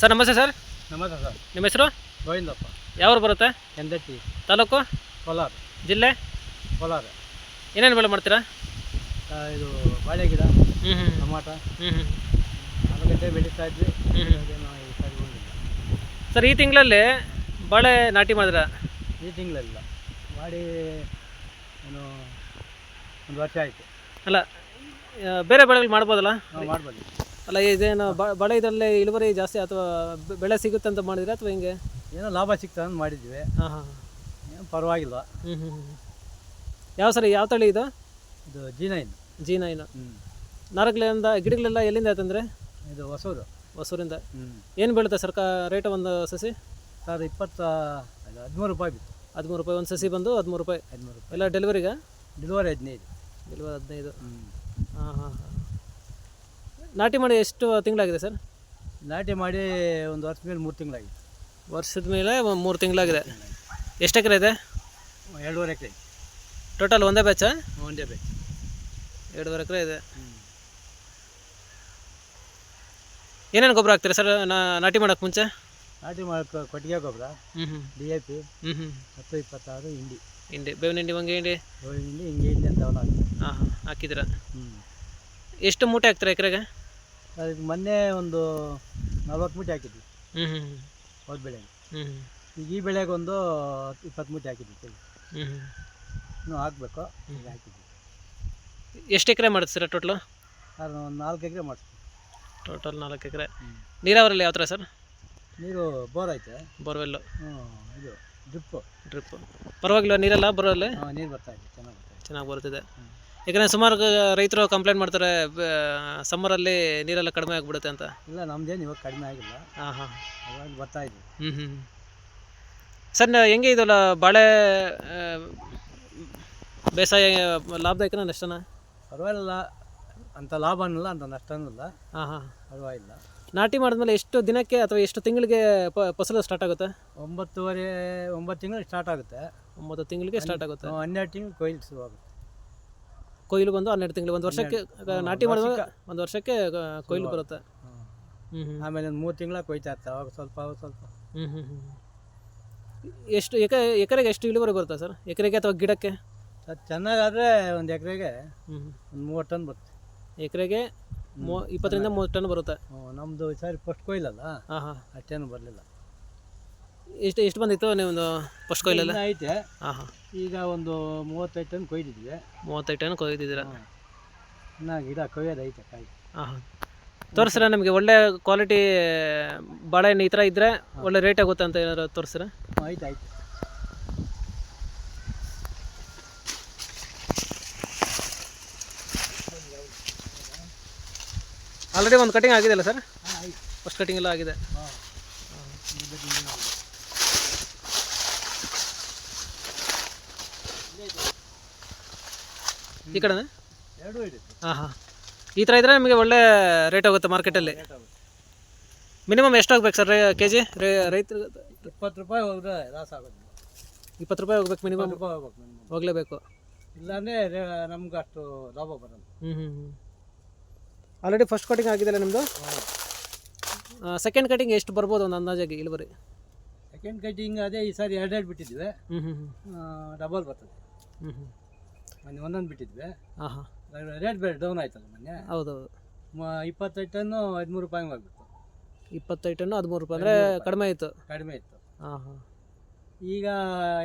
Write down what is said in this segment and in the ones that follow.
Sir ನಮಸ್ತೆ sir. ನಮಸ್ತೆ sir. ನಿಮ್ಮ ಹೆಸರು? ಗೋವಿಂದಪ್ಪ. ಯಾವ್ರು ಬರುತ್ತೆ? ಎಂದಟ್ಟಿ. ತಾಲೂಕು? ಕೋಲಾರ. ಜಿಲ್ಲೆ? ಕೋಲಾರ. ಏನೇನು ಬೆಳೆ ಮಾಡ್ತೀರಾ? ಇದು ಬಾಳೆ ಗಿಡ ಹ್ಞೂ ಹ್ಞೂ ಟೊಮಾಟ. ಹ್ಞೂ ಹ್ಞೂ ಆಲೂಗಡ್ಡೆ ಬೆಳೀತಾ ಇದ್ವಿ. ಹ್ಞೂ ಹ್ಞೂ ಅದೇನೋ ಈ ಸಾರಿ ಬಂದಿಲ್ಲ ಸರ್ ಈ ತಿಂಗಳಲ್ಲಿ ಬಾಳೆ ನಾಟಿ ಮಾಡಿದ್ರ? ಈ ತಿಂಗಳಲ್ಲ. ಮಾಡಿ ಏನು ಒಂದು ವರ್ಷ ಆಯಿತು. ಅಲ್ಲ ಬೇರೆ ಬೆಳೆಗಳು ಮಾಡ್ಬೋದಲ್ಲ? ಮಾಡ್ಬೋದು. ಅಲ್ಲ ಇದೇನು ಬಳೆ ಇದರಲ್ಲಿ ಇಳುವರಿ ಜಾಸ್ತಿ ಅಥವಾ ಬೆಳೆ ಸಿಗುತ್ತೆ ಅಂತ ಮಾಡಿದ್ರೆ ಅಥವಾ ಹಿಂಗೆ? ಏನೋ ಲಾಭ ಸಿಗ್ತದೆ ಅಂತ ಮಾಡಿದ್ವಿ ಹಾಂ ಹಾಂ ಏನು ಪರವಾಗಿಲ್ಲ ಹ್ಞೂ ಹ್ಞೂ ಯಾವ ಸರಿ ಯಾವ ತಳಿ ಇದು? ಇದು ಜೀನೈನ್ ನೈನ್ ಜಿ ನೈನು ಹ್ಞೂ ನಾರಗಳಿಂದ ಗಿಡಗಳೆಲ್ಲ ಎಲ್ಲಿಂದ ಆಯ್ತಂದ್ರೆ? ಇದು ಹೊಸೂರು. ಹೊಸೂರಿಂದ. ಹ್ಞೂ ಏನು ಬೀಳುತ್ತೆ ಸರ್ಕ ರೇಟ್ ಒಂದು ಸಸಿ? ಸರ್ ಇಪ್ಪತ್ತ ಹದಿಮೂರು ರೂಪಾಯಿ ಬಿತ್ತು. ಹದಿಮೂರು ರೂಪಾಯಿ ಒಂದು ಸಸಿ ಬಂದು ಹದಿಮೂರು ರೂಪಾಯಿ. ಹದಿಮೂರು ರೂಪಾಯಿ. ಎಲ್ಲ ಡೆಲಿವರಿಗೆ? ಡೆಲಿವರಿ ಹದಿನೈದು. ಡೆಲಿವರಿ ಹದಿನೈದು. ಹ್ಞೂ ಹಾಂ ಹಾಂ ಹಾಂ. ನಾಟಿ ಮಾಡಿ ಎಷ್ಟು ತಿಂಗಳಾಗಿದೆ ಸರ್? ನಾಟಿ ಮಾಡಿ ಒಂದು ವರ್ಷದ ಮೇಲೆ ಮೂರು ತಿಂಗಳಾಗಿದೆ. ವರ್ಷದ ಮೇಲೆ ಮೂರು ತಿಂಗಳಾಗಿದೆ. ಎಷ್ಟು ಎಕರೆ ಇದೆ? ಎರಡೂವರೆ ಎಕರೆ. ಟೋಟಲ್ ಒಂದೇ ಬ್ಯಾಚಾ ಒಂದೇ ಬ್ಯಾಚ್ ಎರಡೂವರೆ ಎಕರೆ ಇದೆ. ಏನೇನು ಗೊಬ್ಬರ ಹಾಕ್ತೀರಾ ಸರ್ ನಾ ನಾಟಿ ಮಾಡೋಕ್ಕೆ ಮುಂಚೆ? ನಾಟಿ ಮಾಡೋಕ್ಕೆ ಕೊಟ್ಟಿಗೆ ಗೊಬ್ಬರ ಹ್ಞೂ ಹ್ಞೂ ಡಿ ಎ ಪಿ ಹ್ಞೂ ಹ್ಞೂ ಹತ್ತು ಇಪ್ಪತ್ತಾರು ಹಿಂಡಿ. ಹಿಂಡಿ ಬೇವಿನ ಹಿಂಡಿ ಮಂಗೆ ಹಿಂಡಿ? ಬೇವಿನ ಹಿಂಡಿ ಹಿಂಗೆ ಹಿಂಡಿ ಅಂತ ಹಾಂ ಹಾಂ ಹಾಕಿದ್ದೀರಾ? ಹ್ಞೂ ಎಷ್ಟು ಮೂಟೆ ಹಾಕ್ತೀರಾ ಎಕರೆಗೆ? ಸರ್ ಇದು ಮೊನ್ನೆ ಒಂದು ನಲ್ವತ್ತು ಮೂಟೆ ಹಾಕಿದ್ವಿ. ಹ್ಞೂ ಹ್ಞೂ ಹೋದ ಬೆಳೆಗೆ. ಹ್ಞೂ ಈಗ ಈ ಬೆಳೆಗೆ ಒಂದು ಇಪ್ಪತ್ತು ಮೂಟೆ ಹಾಕಿದ್ವಿ ಸರಿ ಹ್ಞೂ ಹ್ಞೂ ಇನ್ನೂ ಹಾಕಬೇಕು. ಈಗ ಹಾಕಿದ್ವಿ. ಎಷ್ಟು ಎಕರೆ ಮಾಡ್ತೀರಾ ಟೋಟ್ಲು ಸರ್ ಒಂದು ನಾಲ್ಕು ಎಕರೆ ಮಾಡಿಸ್ತೀವಿ ಟೋಟಲ್ ನಾಲ್ಕು ಎಕರೆ. ನೀರಾವರಿಯಲ್ಲಿ ಯಾವ ಥರ ಸರ್? ನೀರು ಬೋರ್ ಐತೆ. ಬೋರ್ವೆಲ್ಲು. ಹ್ಞೂ ಇದು ಡ್ರಿಪ್ಪು. ಡ್ರಿಪ್ಪು. ಪರವಾಗಿಲ್ಲ ನೀರೆಲ್ಲ ಬರೋಲ್ಲ ಹಾಂ ನೀರು ಬರ್ತಾ ಇದೆ. ಚೆನ್ನಾಗಿ ಬರ್ತಾ ಇದೆ. ಚೆನ್ನಾಗಿ ಬರ್ತಿದೆ. ಯಾಕಂದರೆ ಸುಮಾರು ರೈತರು ಕಂಪ್ಲೇಂಟ್ ಮಾಡ್ತಾರೆ ಸಮ್ಮರಲ್ಲಿ ನೀರೆಲ್ಲ ಕಡಿಮೆ ಆಗಿಬಿಡುತ್ತೆ ಅಂತ. ಇಲ್ಲ ನಮ್ದೇನು ಇವಾಗ ಕಡಿಮೆ ಆಗಿಲ್ಲ. ಹಾಂ ಹಾಂ. ಅವಾಗ ಬರ್ತಾ ಇದೆ ಹ್ಞೂ ಹ್ಞೂ ಸರ್ ಹೆಂಗೆ ಇದಲ್ಲ ಬಾಳೆ ಆ, ಬೇಸಾಯ ಲಾಭದಾಯಕನ ನಷ್ಟನ? ಪರವಾಗಿಲ್ಲ. ಅಂತ ಲಾಭ ಅನ್ನಲ್ಲ ಅಂತ ನಷ್ಟನೂ ಇಲ್ಲ ಹಾಂ ಹಾಂ. ಪರವಾಗಿಲ್ಲ. ನಾಟಿ ಮಾಡಿದ್ಮೇಲೆ ಎಷ್ಟು ದಿನಕ್ಕೆ ಅಥವಾ ಎಷ್ಟು ತಿಂಗಳಿಗೆ ಪ ಫಸಲು ಸ್ಟಾರ್ಟ್ ಆಗುತ್ತೆ? ಒಂಬತ್ತುವರೆ ಒಂಬತ್ತು ತಿಂಗಳು ಸ್ಟಾರ್ಟ್ ಆಗುತ್ತೆ. ಒಂಬತ್ತು ತಿಂಗಳಿಗೆ ಸ್ಟಾರ್ಟ್ ಆಗುತ್ತೆ. ಹನ್ನೆರಡು ತಿಂಗಳು ಕೊಯ್ಲು ಶುರು ಆಗುತ್ತೆ. ಕೊಯ್ಲು ಬಂದು ಹನ್ನೆರಡು ತಿಂಗಳು ಒಂದು ವರ್ಷಕ್ಕೆ ನಾಟಿ ಮಾಡಿದ ಒಂದು ವರ್ಷಕ್ಕೆ ಕೊಯ್ಲು ಬರುತ್ತೆ. ಆಮೇಲೆ ಒಂದು ಮೂರು ತಿಂಗಳ ಕೊಯ್ತಾ ಇರ್ತಾವೆ ಅವಾಗ ಸ್ವಲ್ಪ ಅವಾಗ ಸ್ವಲ್ಪ. ಹ್ಞೂ ಹ್ಞೂ ಹ್ಞೂ ಎಷ್ಟು ಎಕ ಎಕರೆಗೆ ಎಷ್ಟು ಇಳುವರಿ ಬರುತ್ತೆ ಸರ್? ಎಕರೆಗೆ ಅಥವಾ ಗಿಡಕ್ಕೆ? ಅದು ಚೆನ್ನಾಗಾದರೆ ಒಂದು ಎಕರೆಗೆ ಹ್ಞೂ ಒಂದು ಮೂವತ್ತು ಟನ್ ಬರುತ್ತೆ. ಎಕರೆಗೆ ಮೂ ಇಪ್ಪತ್ತರಿಂದ ಮೂವತ್ತು ಟನ್ ಬರುತ್ತೆ? ನಮ್ಮದು ಈ ಸಾರಿ ಫಸ್ಟ್ ಕೊಯ್ಲಲ್ಲ ಹಾಂ ಹಾಂ. ಅಷ್ಟೇನು ಬರಲಿಲ್ಲ. ಎಷ್ಟು ಎಷ್ಟು ಬಂದಿತ್ತು ನೀವೊಂದು ಫಸ್ಟ್ ಕೊಯ್ಲೆಲ್ಲ ಐತೆ. ಹಾಂ ಹಾಂ. ಈಗ ಒಂದು ಮೂವತ್ತೈದು ಟನ್ ಕೊಯ್ದಿದ್ವಿ ಮೂವತ್ತೈದು ಟನ್ ಕೊಯ್ದಿದ್ದೀರ. ಇನ್ನು ಗಿಡ ಕೊಯ್ಯೋದು ಐತೆ ಕಾಯಿ. ಹಾಂ ಹಾಂ. ನಮಗೆ ನಿಮಗೆ ಒಳ್ಳೆ ಕ್ವಾಲಿಟಿ ಬಾಳೆಹಣ್ಣು ಈ ಥರ ಇದ್ದರೆ ಒಳ್ಳೆ ರೇಟ್ ಆಗುತ್ತೆ ಅಂತ ಏನಾದ್ರು ತೋರಿಸ್ರ? ಆಯ್ತು ಐತೆ ಆಲ್ರೆಡಿ ಒಂದು ಕಟಿಂಗ್ ಆಗಿದೆಯಲ್ಲ ಸರ್ ಫಸ್ಟ್ ಕಟಿಂಗ್ ಎಲ್ಲ ಆಗಿದೆ ಹಾಂ ಈ ಕಡೆ ಹಾಂ ಹಾಂ ಈ ಥರ ಇದ್ದರೆ ನಿಮಗೆ ಒಳ್ಳೆ ರೇಟ್ ಹೋಗುತ್ತೆ ಮಾರ್ಕೆಟಲ್ಲಿ. ಮಿನಿಮಮ್ ಎಷ್ಟು ಹೋಗ್ಬೇಕು ಸರ್ ಕೆ ಜಿ? ರೇ ರೈತರು ಇಪ್ಪತ್ತು ರೂಪಾಯಿ ಹೋದ್ರೆ ಲಾಸ್ ಆಗುತ್ತೆ. ಇಪ್ಪತ್ತು ರೂಪಾಯಿ ಹೋಗ್ಬೇಕು ಮಿನಿಮಮ್ ರೂಪಾಯಿ ಹೋಗ್ಬೇಕು minimum. ಹೋಗಲೇಬೇಕು. ಇಲ್ಲಾಂದರೆ ನಮ್ಗೆ ಅಷ್ಟು ಲಾಭ ಬರಲ್ಲ. ಹ್ಞೂ ಹ್ಞೂ ಹ್ಞೂ ಆಲ್ರೆಡಿ ಫಸ್ಟ್ ಕಟಿಂಗ್ ಆಗಿದೆಯಲ್ಲ ನಿಮ್ಮದು ಸೆಕೆಂಡ್ ಕಟಿಂಗ್ ಎಷ್ಟು ಬರ್ಬೋದು ಒಂದು ಅಂದಾಜಾಗಿ ಇಳುವರಿ? ಸೆಕೆಂಡ್ ಕಟಿಂಗ್ ಅದೇ ಈ ಸಾರಿ ಎರಡೆರಡು ಬಿಟ್ಟಿದ್ವಿ. ಹ್ಞೂ ಹ್ಞೂ ಡಬಲ್ ಬರ್ತದೆ. ಹ್ಞೂ ಹ್ಞೂ ಮೊನ್ನೆ ಒಂದೊಂದು ಬಿಟ್ಟಿದ್ವಿ. ಹಾಂ ಹಾಂ ರೇಟ್ ಬೇರೆ ಡೌನ್ ಆಯ್ತಲ್ಲ ಮೊನ್ನೆ. ಹೌದೌದು. ಮ- ಇಪ್ಪತ್ತೈದು ಟನ್ನು ಹದಿಮೂರು ರೂಪಾಯಿ ಆಗಿಬಿಟ್ಟು ಇಪ್ಪತ್ತೈದು ಟನ್ನು ಹದಿಮೂರು ರೂಪಾಯಿ ಅಂದರೆ ಕಡಿಮೆ ಇತ್ತು ಕಡಿಮೆ ಇತ್ತು. ಹಾಂ ಹಾಂ ಈಗ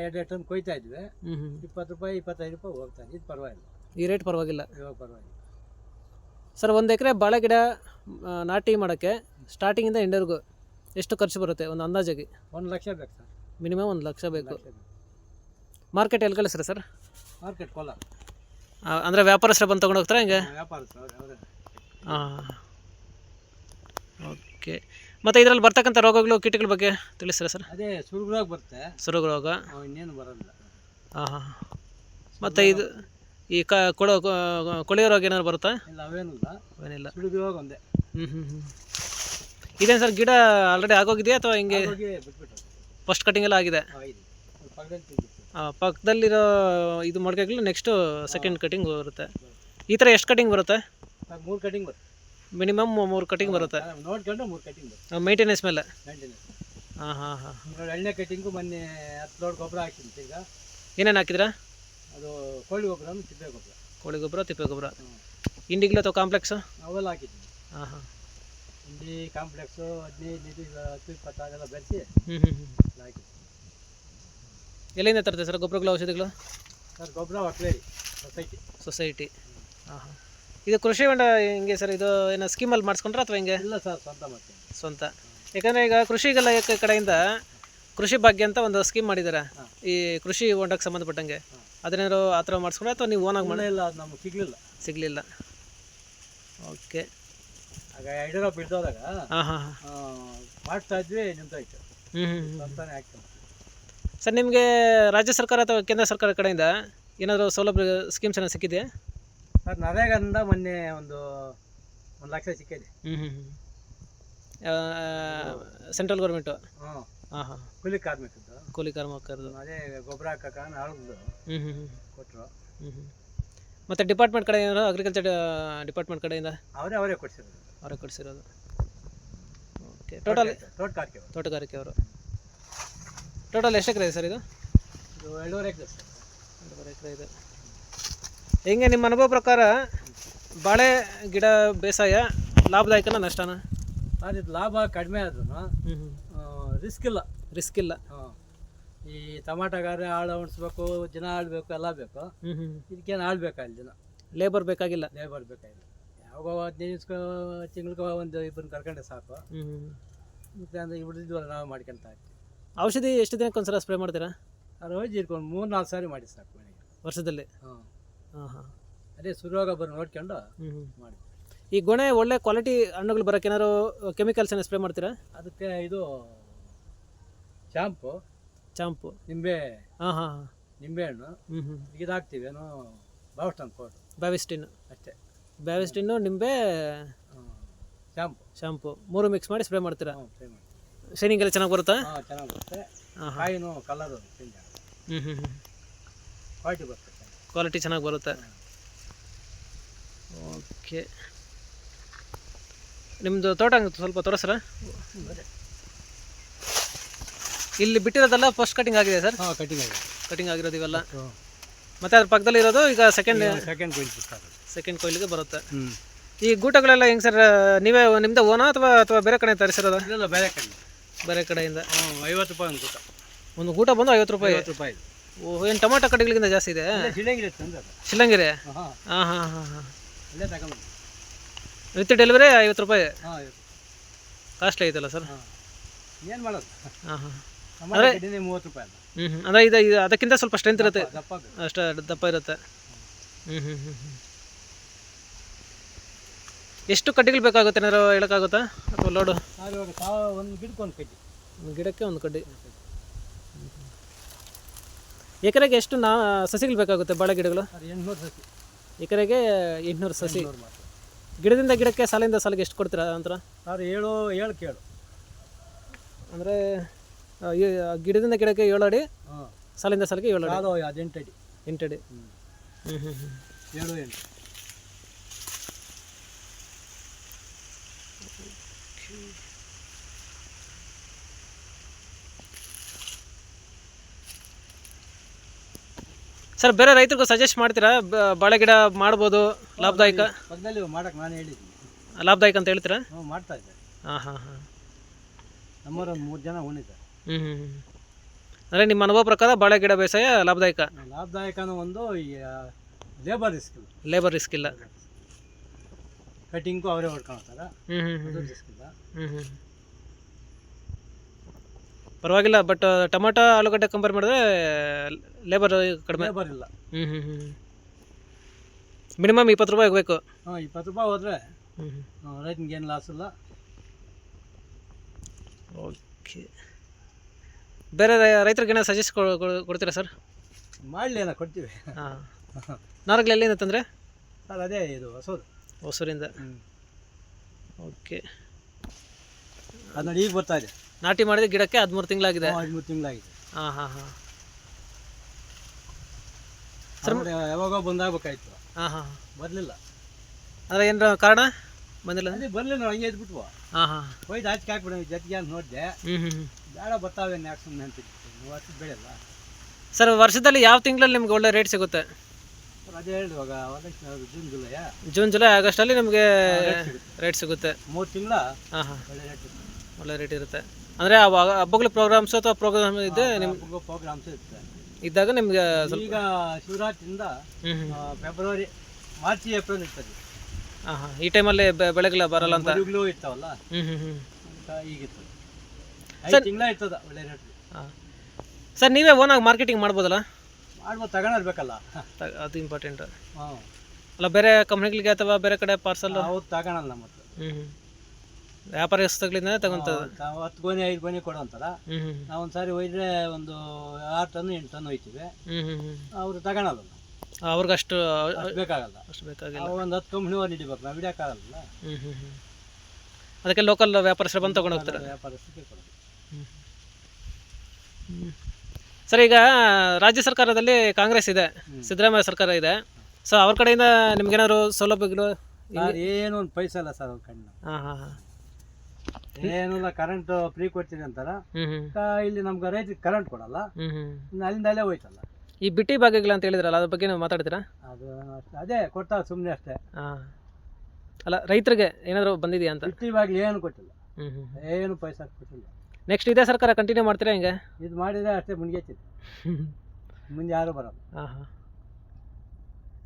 ಎರಡು ಟನ್ ಕೊಯ್ತಾ ಇದ್ವಿ. ಹ್ಞೂ ಹ್ಞೂ ಇಪ್ಪತ್ತು ರೂಪಾಯಿ ಇಪ್ಪತ್ತೈದು ರೂಪಾಯಿ ಹೋಗ್ತಾ ಇದೆ. ಇದು ಪರವಾಗಿಲ್ಲ. ಈ ರೇಟ್ ಪರವಾಗಿಲ್ಲ. ಇವಾಗ ಪರವಾಗಿಲ್ಲ. ಸರ್ ಒಂದು ಎಕರೆ ಬಾಳೆ ಗಿಡ ಆ, ನಾಟಿ ಮಾಡೋಕ್ಕೆ ಸ್ಟಾರ್ಟಿಂಗಿಂದ ಎಂಡರ್ಗೂ ಎಷ್ಟು ಖರ್ಚು ಬರುತ್ತೆ ಒಂದು ಅಂದಾಜಾಗಿ? ಒಂದು ಲಕ್ಷ ಬೇಕು ಸರ್. ಮಿನಿಮಮ್ ಒಂದು ಲಕ್ಷ ಬೇಕು. ಲಕ್ಷ ಬೇಕು. ಮಾರ್ಕೆಟ್ ಎಲ್ಲಿ ಕಳಿಸ್ರಿ ಸರ್? ಮಾರ್ಕೆಟ್ ಕೋಲಾರ. ಅಂದರೆ ವ್ಯಾಪಾರಸ್ಥರು ಬಂದು ತೊಗೊಂಡು ಹೋಗ್ತಾರೆ ಹಿಂಗೆ? ವ್ಯಾಪಾರ ಸರ್ ಅವರೇ. ಹಾಂ ಓಕೆ. ಮತ್ತು ಇದರಲ್ಲಿ ಬರ್ತಕ್ಕಂಥ ರೋಗಗಳು ಕೀಟಗಳ ಬಗ್ಗೆ ತಿಳಿಸ್ತೀರಾ ಸರ್? ಅದೇ ಸುಡುಗುರಾಗ ಬರುತ್ತೆ. ಸುರುಗು ರೋಗ ಇನ್ನೇನು ಬರಲ್ಲ ಹಾಂ ಹಾಂ. ಮತ್ತು ಇದು ಈ ಕ ಕೊಡೋ ಕೊಳೆಯೋ ರೋಗ ಏನಾದ್ರು ಬರುತ್ತಾ? ಇಲ್ಲ ಅವೇನಿಲ್ಲ. ಏನಿಲ್ಲ ಸುಡುಗುರಾಗ ಒಂದೇ. ಹ್ಞೂ ಹ್ಞೂ ಹ್ಞೂ ಇದೇನು ಸರ್ ಗಿಡ ಆಲ್ರೆಡಿ ಆಗೋಗಿದೆಯಾ ಅಥವಾ ಹಿಂಗೆ? ಫಸ್ಟ್ ಕಟಿಂಗ್ ಎಲ್ಲ ಆಗಿದೆ? ಪಕ್ಕದಲ್ಲಿರೋ ಇದು ಮಡಿಕೆಗಳು ನೆಕ್ಸ್ಟು ಸೆಕೆಂಡ್ ಕಟಿಂಗ್ ಬರುತ್ತೆ. ಈ ಥರ ಎಷ್ಟು ಕಟಿಂಗ್ ಬರುತ್ತೆ? ಮೂರು ಕಟಿಂಗ್ ಬರುತ್ತೆ. ಮಿನಿಮಮ್ ಮೂರು ಕಟಿಂಗ್ ಬರುತ್ತೆ. ನೋಡ್ಕೊಂಡು ಮೂರು ಕಟಿಂಗ್ ಬರುತ್ತೆ. ಮೇಂಟೆನೆನ್ಸ್ ಮೇಲೆ? ಮೇಂಟೆನೆನ್ಸ್ ಹಾಂ ಹಾಂ ಹಾಂ. ಎಳನೇ ಎಣ್ಣೆ ಕಟಿಂಗು ಮೊನ್ನೆ ಹತ್ತು ಲೋಡ್ ಗೊಬ್ಬರ ಹಾಕಿದ್ದೆ ಈಗ. ಏನೇನು ಹಾಕಿದ್ರಾ? ಅದು ಕೋಳಿ ಗೊಬ್ಬರ ತಿಪ್ಪೆ ಗೊಬ್ಬರ. ಕೋಳಿ ಗೊಬ್ಬರ ತಿಪ್ಪೆ ಗೊಬ್ಬರ. ಇಂಡಿಗ್ಲ ಅಥವಾ ಕಾಂಪ್ಲೆಕ್ಸು ಅವೆಲ್ಲ ಹಾಕಿದ್ವಿ. ಹಾಂ ಹಾಂ. ಇಂಡಿ ಕಾಂಪ್ಲೆಕ್ಸು ಹದಿನೈದು ಹತ್ತು ಇಪ್ಪತ್ತಾಗೆಲ್ಲ ಬೆರೆಸಿ ಹ್ಞೂ ಹ್ಞೂ ಹ್ಞೂ ಹಾಕಿದ್ವಿ. ಎಲ್ಲಿಂದ ತರ್ತೀವಿ ಸರ್ ಗೊಬ್ಬರಗಳು ಔಷಧಿಗಳು? ಸರ್ ಗೊಬ್ಬರ ಹೊಟ್ಲೇರಿ ಸೊಸೈಟಿ. ಸೊಸೈಟಿ. ಹಾಂ ಹಾಂ ಇದು ಕೃಷಿ ಹೊಂಡ ಹೆಂಗೆ ಸರ್? ಇದು ಏನು ಸ್ಕೀಮಲ್ಲಿ ಮಾಡಿಸ್ಕೊಂಡ್ರೆ ಅಥವಾ ಹಿಂಗೆ? ಇಲ್ಲ ಸರ್ ಸ್ವಂತ ಮಾಡ್ತೀನಿ ಸ್ವಂತ. ಯಾಕಂದರೆ ಈಗ ಕೃಷಿಗೆಲ್ಲ ಕಡೆಯಿಂದ ಕೃಷಿ ಭಾಗ್ಯ ಅಂತ ಒಂದು ಸ್ಕೀಮ್ ಮಾಡಿದ್ದಾರೆ ಈ ಕೃಷಿ ಹೊಂಡಕ್ಕೆ ಸಂಬಂಧಪಟ್ಟಂಗೆ. ಅದೇನಾದ್ರು ಆ ಥರ ಮಾಡಿಸ್ಕೊಂಡ್ರೆ ಅಥವಾ ನೀವು ಓನಾಗಿ ಮಾಡಿ ಇಲ್ಲ ಅದು ನಮ್ಗೆ ಸಿಗಲಿಲ್ಲ. ಸಿಗಲಿಲ್ಲ. ಓಕೆ. ಆಗ ಬಿಡ್ದೋದಾಗ ಹಾಂ ಹಾಂ ಹಾಂ ಮಾಡ್ತಾ ಇದ್ವಿ ನಿಂತಾಯ್ತು. ಹ್ಞೂ ಹ್ಞೂ ಆಗ್ತದೆ ಸರ್ ನಿಮಗೆ ರಾಜ್ಯ ಸರ್ಕಾರ ಅಥವಾ ಕೇಂದ್ರ ಸರ್ಕಾರ ಕಡೆಯಿಂದ ಏನಾದರೂ ಸೌಲಭ್ಯ ಸ್ಕೀಮ್ಸ್ ಏನೋ ಸಿಕ್ಕಿದೆಯಾ? ಸರ್ ನರೇಗಾದಿಂದ ಮೊನ್ನೆ ಒಂದು ಒಂದು ಲಕ್ಷ ಸಿಕ್ಕಿದೆ. ಹ್ಞೂ ಹ್ಞೂ ಸೆಂಟ್ರಲ್ ಗೌರ್ಮೆಂಟು? ಹ್ಞೂ ಹಾಂ ಹಾಂ. ಕೂಲಿ ಕಾರ್ಮಿಕದ್ದು ಕೂಲಿ ಕಾರ್ಮಿಕರದು ಅದೇ ಗೊಬ್ಬರ ಹಾಕಕ್ಕೆ ಹ್ಞೂ ಹ್ಞೂ ಹ್ಞೂ ಕೊಟ್ಟರು ಹ್ಞೂ ಹ್ಞೂ ಮತ್ತು ಡಿಪಾರ್ಟ್ಮೆಂಟ್ ಕಡೆ ಏನಾದ್ರು ಅಗ್ರಿಕಲ್ಚರ್ ಡಿಪಾರ್ಟ್ಮೆಂಟ್ ಕಡೆಯಿಂದ? ಅವರೇ ಅವರೇ ಕೊಡಿಸಿರೋದು. ಅವರೇ ಕೊಡಿಸಿರೋದು. ಓಕೆ ಟೋಟಲ್ ತೋಟಗಾರಿಕೆ ತೋಟಗಾರಿಕೆ ಅವರು. ಟೋಟಲ್ ಎಷ್ಟು ಎಕರೆ ಇದೆ ಸರ್ ಇದು? ಇದು ಎರಡೂವರೆ ಎಕರೆ ಸರ್. ಎರಡೂವರೆ ಎಕರೆ ಇದೆ. ಹೆಂಗೆ ನಿಮ್ಮ ಅನುಭವ ಪ್ರಕಾರ ಬಾಳೆ ಗಿಡ ಬೇಸಾಯ ಲಾಭದಾಯಕನ ನಷ್ಟನ? ಸರ್ ಲಾಭ ಕಡಿಮೆ ಆದ್ರೂ ರಿಸ್ಕ್ ಇಲ್ಲ. ರಿಸ್ಕ್ ಇಲ್ಲ. ಹಾಂ. ಈ ಟಮಾಟಗಾರೆ ಆಳು ಉಣಿಸ್ಬೇಕು ಜನ ಆಳ್ಬೇಕು ಎಲ್ಲ ಬೇಕು. ಇದಕ್ಕೇನು ಆಳ್ಬೇಕಾಗಿಲ್ಲ ಜನ ಲೇಬರ್ ಬೇಕಾಗಿಲ್ಲ. ಲೇಬರ್ ಬೇಕಾಗಿಲ್ಲ. ಯಾವಾಗ ಹದಿನೈದು ತಿಂಗ್ಳಿಗೆ ಒಂದು ಇಬ್ಬರನ್ನ ಕರ್ಕೊಂಡೆ ಸಾಕು. ಮತ್ತೆ ಅಂದ್ರೆ ಉಳಿದಿದ್ವಲ್ಲ ನಾವು ಮಾಡ್ಕೊಂತ ಔಷಧಿ ಎಷ್ಟು ದಿನಕ್ಕೆ ಒಂದ್ಸಲ ಸ್ಪ್ರೇ ಮಾಡ್ತೀರಾ? ಹೋಗಿ ಇರ್ಕೊಂಡು ಮೂರು ನಾಲ್ಕು ಸಾರಿ ಮಾಡಿ ಸಾಕು ಮನೆಗೆ. ವರ್ಷದಲ್ಲಿ? ಹಾಂ. ಹಾಂ ಹಾಂ. ಅದೇ ಸುರುವಾಗ ಬರೋ ನೋಡ್ಕೊಂಡು ಹ್ಞೂ ಮಾಡಿ. ಈ ಗೊನೆ ಒಳ್ಳೆ ಕ್ವಾಲಿಟಿ ಹಣ್ಣುಗಳು ಬರೋಕೆ ಏನಾದ್ರು ಕೆಮಿಕಲ್ಸ್ ಏನೋ ಸ್ಪ್ರೇ ಮಾಡ್ತೀರಾ? ಅದಕ್ಕೆ ಇದು ಶಾಂಪು ಶಾಂಪು ನಿಂಬೆ ಹಾಂ ಹಾಂ ಹಾಂ. ನಿಂಬೆಹಣ್ಣು ಹ್ಞೂ ಹ್ಞೂ ಇದು ಹಾಕ್ತೀವಿ ಏನೋ ಬಾವಿಸ್ಟನ್ ಕೋಟು ಬ್ಯಾವಿಸ್ಟಿನ್ ಅಷ್ಟೇ. ಬ್ಯಾವಿಸ್ಟಿನ್ನು ನಿಂಬೆ ಶಾಂಪು ಶಾಂಪು ಮೂರು ಮಿಕ್ಸ್ ಮಾಡಿ ಸ್ಪ್ರೇ ಮಾಡ್ತೀರಾ? ಹಾಂ ಫ್ರೈ ಮಾಡಿ ಶೈನಿಂಗ್ ಎಲ್ಲ ಚೆನ್ನಾಗಿ ಬರುತ್ತಾ? ಹಾಂ ಚೆನ್ನಾಗಿ ಬರುತ್ತೆ. ಹಾಂ ಹಾಂ ಕಾಯಿನೂ ಕಲರು ಚೇಂಜ್ ಆಗುತ್ತೆ. ಹ್ಞೂ ಹ್ಞೂ ಹ್ಞೂ ಕ್ವಾಲಿಟಿ ಬರುತ್ತೆ. ಚೆನ್ನಾಗಿ ಕ್ವಾಲಿಟಿ ಚೆನ್ನಾಗಿ ಬರುತ್ತೆ. ಓಕೆ ನಿಮ್ಮದು ತೋಟ ಹಂಗೆ ಸ್ವಲ್ಪ ತೋರಿಸ್ರ? ಇಲ್ಲಿ ಬಿಟ್ಟಿರೋದೆಲ್ಲ ಫಸ್ಟ್ ಕಟಿಂಗ್ ಆಗಿದೆ ಸರ್? ಹಾಂ ಕಟಿಂಗ್ ಆಗಿದೆ. ಕಟಿಂಗ್ ಆಗಿರೋದು ಇವೆಲ್ಲ. ಮತ್ತೆ ಅದ್ರ ಪಕ್ಕದಲ್ಲಿ ಇರೋದು ಈಗ ಸೆಕೆಂಡ್ ಸೆಕೆಂಡ್ ಕೊಯ್ಲ್ ಬಿಡ್ತಾರೆ ಸೆಕೆಂಡ್ ಕೊಯ್ಲಿಗೆ ಬರುತ್ತೆ. ಹ್ಞೂ ಈ ಗೂಟಗಳೆಲ್ಲ ಹೆಂಗೆ ಸರ್ ನೀವೇ ನಿಮ್ದೇ ಓನಾ ಅಥವಾ ಅಥವಾ ಬೇರೆ ಕಡೆ ತರಿಸಿರೋದು? ಬೇರೆ ಕಡೆ. ಬೇರೆ ಕಡೆಯಿಂದ? ಹ್ಞೂ ಐವತ್ತು ರೂಪಾಯಿ ಒಂದು ಊಟ. ಒಂದು ಊಟ ಬಂದು ಐವತ್ತು ರೂಪಾಯಿ. ಐವತ್ತು ರೂಪಾಯಿ ಓ ಏನು ಟೊಮಾಟೊ ಕಡೆಗಳಿಗಿಂತ ಜಾಸ್ತಿ ಇದೆ? ಶಿಲಂಗಿರಿ ಶಿಲಂಗಿರಿ ಹಾಂ ಹಾಂ. ಹಾಂ ಹಾಂ ಹಾಂ ಅಲ್ಲೇ ವಿತ್ ಡೆಲಿವರಿ ಐವತ್ತು ರೂಪಾಯಿ? ಹಾಂ ಐವತ್ತು ಕಾಸ್ಟ್ಲಿ ಐತಲ್ಲ ಸರ್ ಹಾಂ. ಏನು ಮಾಡೋದು? ಹಾಂ ಹಾಂ. ಟಮಾಟೊ ಮೂವತ್ತು ರೂಪಾಯಿ ಅಲ್ಲ. ಹ್ಞೂ ಹ್ಞೂ ಅಂದರೆ ಇದು ಇದು ಅದಕ್ಕಿಂತ ಸ್ವಲ್ಪ ಸ್ಟ್ರೆಂತ್ ಇರುತ್ತೆ. ದಪ್ಪ ಬೇಕು. ಅಷ್ಟು ದಪ್ಪ ಇರುತ್ತೆ. ಹ್ಞೂ ಹ್ಞೂ ಹ್ಞೂ ಹ್ಞೂ ಎಷ್ಟು ಕಡ್ಡಿಗಳು ಬೇಕಾಗುತ್ತೆ ಏನಾದ್ರು ಹೇಳೋಕ್ಕಾಗುತ್ತಾ? ಅಥವಾ ಲೋಡು ಒಂದು ಗಿಡಕ್ಕೆ ಒಂದು ಕಡ್ಡಿ. ಒಂದು ಗಿಡಕ್ಕೆ ಒಂದು ಕಡ್ಡಿ. ಎಕರೆಗೆ ಎಷ್ಟು ನಾ ಸಸಿಗಳು ಬೇಕಾಗುತ್ತೆ ಬಾಳೆ ಗಿಡಗಳು? ಎಂಟುನೂರು ಸಸಿ. ಎಕರೆಗೆ ಎಂಟುನೂರು ಸಸಿ. ಗಿಡದಿಂದ ಗಿಡಕ್ಕೆ ಸಾಲಿಂದ ಸಾಲಿಗೆ ಎಷ್ಟು ಕೊಡ್ತೀರಾ ನಂತರ ಅದು ಏಳು ಏಳು ಕೇಳು. ಅಂದರೆ ಗಿಡದಿಂದ ಗಿಡಕ್ಕೆ ಏಳು ಅಡಿ ಸಾಲಿಂದ ಸಾಲಿಗೆ ಏಳು ಅಡಿ. ಅದು ಹದಿನೆಂಟು ಅಡಿ. ಎಂಟು ಅಡಿ. ಹ್ಞೂ ಹ್ಞೂ ಹ್ಞೂ ಹ್ಞೂ ಏಳು ಎಂಟು. ಸರ್ ಬೇರೆ ರೈತರಿಗೂ ಸಜೆಸ್ಟ್ ಮಾಡ್ತೀರಾ? ಬಾಳೆ ಗಿಡ ಮಾಡ್ಬೋದು ಲಾಭದಾಯಕ? ಮೊದಲಲ್ಲಿ ಮಾಡಕ್ಕೆ ನಾನು ಹೇಳಿದ್ದೀನಿ ಲಾಭದಾಯಕ ಅಂತ ಹೇಳ್ತೀರಾ? ಅಂದ್ರೆ ಮಾಡ್ತಾ ಇದ್ದಾರೆ ಹಾಂ ಹಾಂ ಹಾಂ. ನಮ್ಮವ್ರು ಒಂದು ಮೂರು ಜನ ಉಣಿದ್ದಾರೆ ಹ್ಞೂ ಹ್ಞೂ ಅಂದರೆ ನಿಮ್ಮ ಅನುಭವ ಪ್ರಕಾರ ಬಾಳೆ ಗಿಡ ಬೇಸಾಯ ಲಾಭದಾಯಕ? ಲಾಭದಾಯಕನೂ ಒಂದು ಲೇಬರ್ ರಿಸ್ಕ್ ಲೇಬರ್ ರಿಸ್ಕ್ ಇಲ್ಲ. ಕಟಿಂಗು ಅವರೇ ಹೊಡ್ಕೊಳ್ತಾರೆ. ಪರವಾಗಿಲ್ಲ ಬಟ್ ಟೊಮಾಟೊ ಆಲೂಗಡ್ಡೆ ಕಂಪೇರ್ ಮಾಡಿದ್ರೆ ಲೇಬರ್ ಕಡಿಮೆ. ಲೇಬರ್ ಇಲ್ಲ. ಹ್ಞೂ ಹ್ಞೂ ಹ್ಞೂ ಮಿನಿಮಮ್ ಇಪ್ಪತ್ತು ರೂಪಾಯಿ ಹೋಗಬೇಕು ಹಾಂ ಇಪ್ಪತ್ತು ರೂಪಾಯಿ ಹೋದರೆ ರೈತನಿಗೆ ಏನು ಲಾಸ್ ಇಲ್ಲ. ಓಕೆ. ಬೇರೆ ರೈ- ರೈತರಿಗೆ ಏನೋ ಸಜೆಸ್ಟ್ ಕೊಡ್ತೀರಾ ಸರ್ ಮಾಡಲಿ ಏನೋ ಕೊಡ್ತೀವಿ. ಹಾಂ. ನಾರ್ಗಳು ಎಲ್ಲಿಂದ ತಂದರೆ ಸರ್ ಅದೇ ಇದು ಹೊಸದು. ಹೊಸೂರಿಂದ ಹ್ಞೂ ಓಕೆ ಅದು ನೋಡಿ ಈಗ ಬರ್ತಾ ಇದೆ ನಾಟಿ ಮಾಡಿದ ಗಿಡಕ್ಕೆ ಹದಿಮೂರು ತಿಂಗಳಾಗಿದೆ ಹದಿಮೂರು ತಿಂಗಳಾಗಿದೆ ಹಾಂ ಹಾಂ ಹಾಂ ಸರ್ ಯಾವಾಗ ಬಂದಾಗಬೇಕಾಯ್ತು ಹಾಂ ಹಾಂ ಬರಲಿಲ್ಲ ಅದ್ರ ಏನು ಕಾರಣ ಬಂದಿಲ್ಲ ಅದೇ ಬರಲಿಲ್ಲ ಹಂಗೆ ಇದ್ಬಿಟ್ವ ಹಾಂ ಹಾಂ ಹೋಯ್ತು ಆಚೆ ಹಾಕ್ಬಿಡ ಜೊತೆಗೆ ಅಂತ ನೋಡಿದೆ ಬೇಡ ಬರ್ತಾವೆ ಯಾಕೆ ಸುಮ್ಮನೆ ಅಂತ ಬೆಳೆಯಲ್ಲ ಸರ್ ವರ್ಷದಲ್ಲಿ ಯಾವ ತಿಂಗಳಲ್ಲಿ ನಿಮ್ಗೆ ಒಳ್ಳೆ ರೇಟ್ ಸಿಗುತ್ತೆ ಅದೇ ಹೇಳಿವಾಗ ಅವ್ರು ಜೂನ್ ಜುಲೈ ಜೂನ್ ಜುಲೈ ಆಗಸ್ಟಲ್ಲಿ ನಿಮಗೆ ರೇಟ್ ಸಿಗುತ್ತೆ. ಮೂರು ತಿಂಗಳ ಹಾಂ ಹಾಂ. ಒಳ್ಳೆ ರೇಟ್ ಒಳ್ಳೆ ರೇಟ್ ಇರುತ್ತೆ. ಅಂದರೆ ಅವಾಗ ಹಬ್ಬಗಳ ಪ್ರೋಗ್ರಾಮ್ಸ್ ಅಥವಾ ಪ್ರೋಗ್ರಾಮ್ ಇದೆ ನಿಮ್ಗೆ ಪ್ರೋಗ್ರಾಮ್ಸ್ ಇರುತ್ತೆ. ಇದ್ದಾಗ ನಿಮ್ಗೆ ಈಗ ಶಿವರಾತ್ರಿಯಿಂದ ಫೆಬ್ರವರಿ ಮಾರ್ಚ್ ಏಪ್ರಿಲ್ ಇರ್ತದೆ. ಹಾಂ ಹಾಂ. ಈ ಟೈಮಲ್ಲಿ ಬೆಳೆಗಳ ಬರಲ್ಲ ಅಂತ? ಮದುವೆಗಳು ಇರ್ತಾವಲ್ಲ? ಹ್ಞೂ ಹ್ಞೂ ಹ್ಞೂ ಈಗಿರ್ತದೆ ಐದು ತಿಂಗಳ ಇರ್ತದ ಒಳ್ಳೆ ರೇಟ್ ಹಾಂ. ಸರ್ ನೀವೇ ಓನಾಗಿ ಮಾರ್ಕೆಟಿಂಗ್ ಮಾಡ್ಬೋದಲ್ಲ? ಮಾಡ್ಬೋದು ತಗೊಂಡಿರ್ಬೇಕಲ್ಲ ಅದು ಇಂಪಾರ್ಟೆಂಟ್ ಹಾಂ. ಅಲ್ಲ ಬೇರೆ ಕಂಪ್ನಿಗಳಿಗೆ ಅಥವಾ ಬೇರೆ ಕಡೆ ಪಾರ್ಸಲ್ ನಾವು ತಗೊಳಲ್ಲ ಮತ್ತೆ. ವ್ಯಾಪಾರ ಹ್ಞೂ ವ್ಯಾಪಾರಸ್ಥಗಳಿಂದ ತಗೊಂತದ ನಾವು ಹತ್ತು ಗೊನೆ ಐದು ಗೊನೆ ಕೊಡೋ ಅಂತಾರ ಹ್ಞೂ ಹ್ಞೂ ನಾವು ಒಂದ್ಸಾರಿ ಒಯ್ದ್ರೆ ಒಂದು ಆರು ಟನ್ ಎಂಟು ಟನ್ ಒಯ್ತೀವಿ ಹ್ಞೂ ಹ್ಞೂ ಹ್ಞೂ ಅವರು ತಗೊಳಲ್ಲ. ಅವ್ರಿಗೆ ಅಷ್ಟು ಅಷ್ಟು ಬೇಕಾಗಲ್ಲ. ಅಷ್ಟು ಬೇಕಾಗಿಲ್ಲ. ಒಂದು ಹತ್ತು ಕಂಪ್ನಿ ಅವ್ರು ಹಿಡಿಬೇಕು ನಾವು ಹಿಡಿಯೋಕ್ಕಾಗಲ್ಲ ಹ್ಞೂ ಹ್ಞೂ ಹ್ಞೂ ಅದಕ್ಕೆ ಲೋಕಲ್ ವ್ಯಾಪಾರಸ್ಥರು ಬಂದು ತಗೊಂಡು ಹೋಗ್ತಾರೆ. ಹ್ಞೂ ಕೊಡೋದು. ಸರ್ ಈಗ ರಾಜ್ಯ ಸರ್ಕಾರದಲ್ಲಿ ಕಾಂಗ್ರೆಸ್ ಇದೆ ಸಿದ್ದರಾಮಯ್ಯ ಸರ್ಕಾರ ಇದೆ. ಸೊ ಅವ್ರ ಕಡೆಯಿಂದ ನಿಮ್ಗೇನಾದ್ರು ಸೌಲಭ್ಯಗಳು ಏನು ಒಂದು ಪೈಸೆ ಇಲ್ಲ ಸರ್ ಅವ್ರ ಕಣ್ಣು ಹಾಂ ಹಾಂ ಹಾಂ. ಏನೂ ಇಲ್ಲ ಕರೆಂಟ್ ಫ್ರೀ ಕೊಡ್ತೀನಿ ಅಂತಾರ. ಕ- ಇಲ್ಲಿ ನಮ್ಗೆ ರೈತರಿಗೆ ಕರೆಂಟ್ ಕೊಡಲ್ಲ. ಹ್ಞೂ ಹ್ಞೂ ಇನ್ನು ಅಲ್ಲಿಂದ ಅಲ್ಲೇ ಹೋಯ್ತಲ್ಲ. ಈ ಬಿಟ್ಟಿ ಭಾಗಗಳು ಅಂತ ಹೇಳಿದ್ರಲ್ಲ ಅದ್ರ ಬಗ್ಗೆ ನೀವು ಮಾತಾಡ್ತೀರಾ? ಅದು ಅಷ್ಟೇ ಅದೇ ಕೊಡ್ತಾರೆ ಸುಮ್ಮನೆ ಅಷ್ಟೇ. ಹಾಂ. ಅಲ್ಲ ರೈತರಿಗೆ ಏನಾದರೂ ಬಂದಿದೆಯಾ ಅಂತ? ಇಟ್ಟಿವಾಗ್ಲಿ ಏನು ಕೊಟ್ಟಿಲ್ಲ. ಹ್ಞೂ ಹ್ಞೂ ಏನು ಪೈಸಾ ಕೊಟ್ಟಿಲ್ಲ. ನೆಕ್ಸ್ಟ್ ಇದೇ ಸರ್ಕಾರ ಕಂಟಿನ್ಯೂ ಮಾಡ್ತೀರಾ ಹಿಂಗೆ? ಇದು ಮಾಡಿದ್ರೆ ಅಷ್ಟೇ ಮುಂದೆ ಮುಂದೆ ಯಾರು ಬರೋಲ್ಲ. ಹಾಂ ಹಾಂ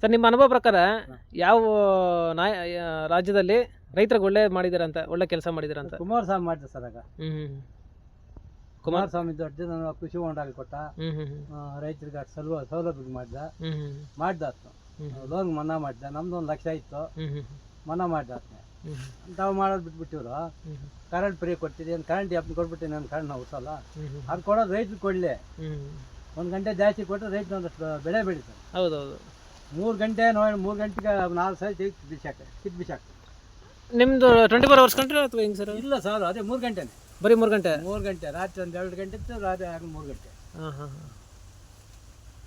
ಸರ್ ನಿಮ್ಮ ಅನುಭವ ಪ್ರಕಾರ ಯಾವ ನಾಯ ರಾಜ್ಯದಲ್ಲಿ ರೈತರಿಗೆ ಒಳ್ಳೆ ಮಾಡಿದಾರೆ ಅಂತ ಒಳ್ಳೆ ಕೆಲಸ ಮಾಡಿದಾರೆ ಅಂತ ಕುಮಾರಸ್ವಾಮಿ ಮಾಡಿದೆ ಸರ್ ಆಗ. ಹ್ಞೂ ಕುಮಾರಸ್ವಾಮಿ ದೊಡ್ಡ ನಾನು ಕೃಷಿ ಹೊಂಡಾಗಿ ಕೊಟ್ಟ ರೈತರಿಗೆ ಅಷ್ಟು ಸೌಲ ಸೌಲಭ್ಯ ಮಾಡಿದ. ಮಾಡ್ದ. ಲೋನ್ ಮನ್ನಾ ಮಾಡಿದ. ನಮ್ದು ಒಂದು ಲಕ್ಷ ಇತ್ತು. ಮನ್ನಾ ಮಾಡ್ದ ತಾವು ಮಾಡೋದು ಬಿಟ್ಬಿಟ್ಟಿವ್ರು. ಕರೆಂಟ್ ಫ್ರೀ ಕೊಡ್ತೀರಿ ಏನು ಕರೆಂಟ್ ಯಾಪ್ ಕೊಟ್ಬಿಟ್ಟು ನಾನು ಕರೆಂಟ್ ನಾವು ಉಸಲ್ಲ ಅದು ಕೊಡೋದು ರೈತರು ಕೊಡಲಿ. ಒಂದು ಗಂಟೆ ಜಾಸ್ತಿ ಕೊಟ್ಟರೆ ರೈತರು ಒಂದಷ್ಟು ಬೆಳೆ ಬೆಳೀತಾರೆ. ಹೌದೌದು. ಮೂರು ಗಂಟೆ ನೋಡಿ ಮೂರು ಗಂಟೆಗೆ ನಾಲ್ಕು ಸಾರಿ ತೆಗೆದು ಬಿಸಾಕ್ತಾರೆ ಕಿತ್ತು ಬಿಸಾಕ್ತಾರೆ. ನಿಮ್ಮದು ಟ್ವೆಂಟಿ ಫೋರ್ ಅವರ್ಸ್ ಕಂಟ್ರಿ ಅಥವಾ ಹೆಂಗೆ ಸರ್? ಇಲ್ಲ ಸರ್ ಅದೇ ಮೂರು ಗಂಟೆನೇ. ಬರೀ ಮೂರು ಗಂಟೆ? ಮೂರು ಗಂಟೆ ರಾತ್ರಿ ಒಂದು ಎರಡು ಗಂಟೆ ಇತ್ತು ರಾತ್ರಿ ಆಗ ಮೂರು ಗಂಟೆ. ಹಾಂ ಹಾಂ ಹಾಂ.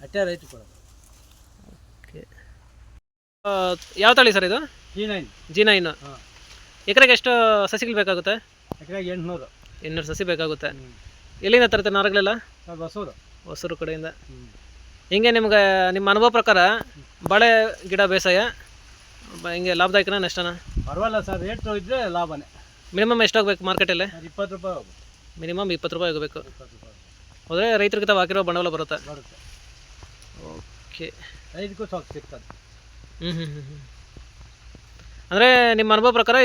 ಅಷ್ಟೇ ರೈತರು ಕೊಡೋದು. ಓಕೆ. ಯಾವ ತಳಿ ಸರ್ ಇದು? ಜಿ ನೈನ್ ಜಿ ನೈನ್ ಹಾಂ. ಎಕರೆಗೆ ಎಷ್ಟು ಸಸಿಗಳು ಬೇಕಾಗುತ್ತೆ? ಎಕರೆಗೆ ಎಂಟುನೂರು. ಇನ್ನೂರು ಸಸಿ ಬೇಕಾಗುತ್ತೆ. ಎಲ್ಲಿಂದ ತರುತ್ತೆ ನಾರುಗಳೆಲ್ಲ? ಸರ್ ಬಸೂರು ಹೊಸೂರು ಕಡೆಯಿಂದ. ಹಿಂಗೆ ನಿಮ್ಗೆ ನಿಮ್ಮ ಅನುಭವ ಪ್ರಕಾರ ಬಾಳೆ ಗಿಡ ಬೇಸಾಯ ಬ- ಹಿಂಗೆ ಲಾಭದಾಯಕನ ನಷ್ಟನ? ಪರವಾಗಿಲ್ಲ ಸರ್ ರೇಟ್ ಇದ್ರೆ ಲಾಭನೇ. ಮಿನಿಮಮ್ ಎಷ್ಟಾಗಬೇಕು ಮಾರ್ಕೆಟಲ್ಲಿ? ಇಪ್ಪತ್ತು ರೂಪಾಯಿ ಹೋಗುತ್ತೆ ಮಿನಿಮಮ್ ಇಪ್ಪತ್ತು ರೂಪಾಯಿ ಆಗಬೇಕು ಇಪ್ಪತ್ತು ರೂಪಾಯಿ ಹೋದರೆ ರೈತರಿಗೆ ತಾವು ಹಾಕಿರೋ ಬಂಡವಾಳ ಬರುತ್ತೆ? ಬರುತ್ತೆ. ಓಕೆ. ಐದಕ್ಕೂ ಸ್ವಲ್ಪ ಸಿಗ್ತದೆ. ಹ್ಞೂ ಹ್ಞೂ ಹ್ಞೂ ಹ್ಞೂ ಅಂದರೆ ನಿಮ್ಮ ಅನುಭವ ಪ್ರಕಾರ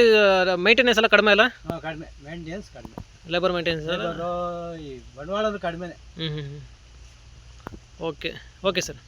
ಮೈಂಟೆನೆನ್ಸ್ ಎಲ್ಲ ಕಡಿಮೆ ಅಲ್ಲ? ಹಾಂ ಕಡಿಮೆ. ಮೇಂಟೆನೆನ್ಸ್ ಕಡಿಮೆ. ಲೇಬರ್ ಮೇಂಟೆನೆನ್ಸ್ ಎಲ್ಲ ಈ ಬಂಡವಾಳದ ಕಡಿಮೆನೆ. ಹ್ಞೂ ಹ್ಞೂ ಹ್ಞೂ ಓಕೆ ಓಕೆ ಸರ್